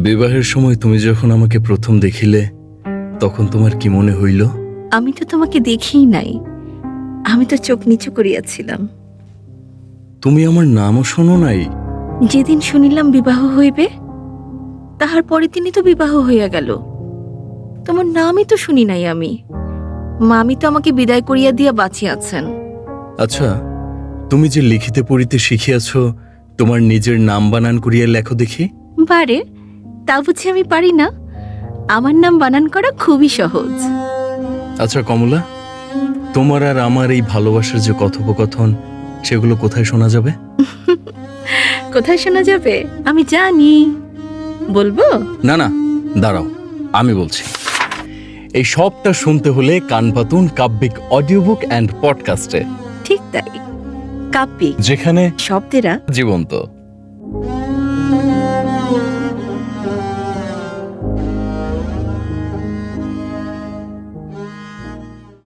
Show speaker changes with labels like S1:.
S1: বিবাহের সময় তুমি যখন আমাকে প্রথম দেখিলে তখন তোমার কি মনে হইল?
S2: আমি তো তোমাকে দেখিই নাই। আমি তো চোখ নিচু করিয়াছিলাম।
S1: তুমি আমার নামও শোনো নাই।
S2: যেদিন শুনিলাম বিবাহ হইবে তাহার পরে দিনই তো বিবাহ হইয়া গেল। তোমার নামই তো শুনি নাই আমি। মামি তো আমাকে বিদায় করিয়া দিয়া বাঁচিয়াছেন।
S1: আচ্ছা তুমি যে লিখিতে পড়িতে শিখিয়াছ তোমার নিজের নাম বানান করিয়া লেখো দেখি।
S2: বারে তা বুঝি আমি পারি না? আমার নাম বানান করা খুবই সহজ।
S1: আচ্ছা কমলা তোমার আর আমার এই ভালোবাসার যে কথোপকথন সেগুলো কোথায় শোনা যাবে?
S2: কোথায় শোনা যাবে? আমি জানি। বলব?
S1: না না দাঁড়াও আমি বলছি। এই সবটা শুনতে হলে কান পাতুন কাব্যিক অডিও বুক অ্যান্ড পডকাস্টে।
S2: ঠিক তাই। কাব্যিক
S1: যেখানে
S2: শব্দেরা
S1: জীবন্ত।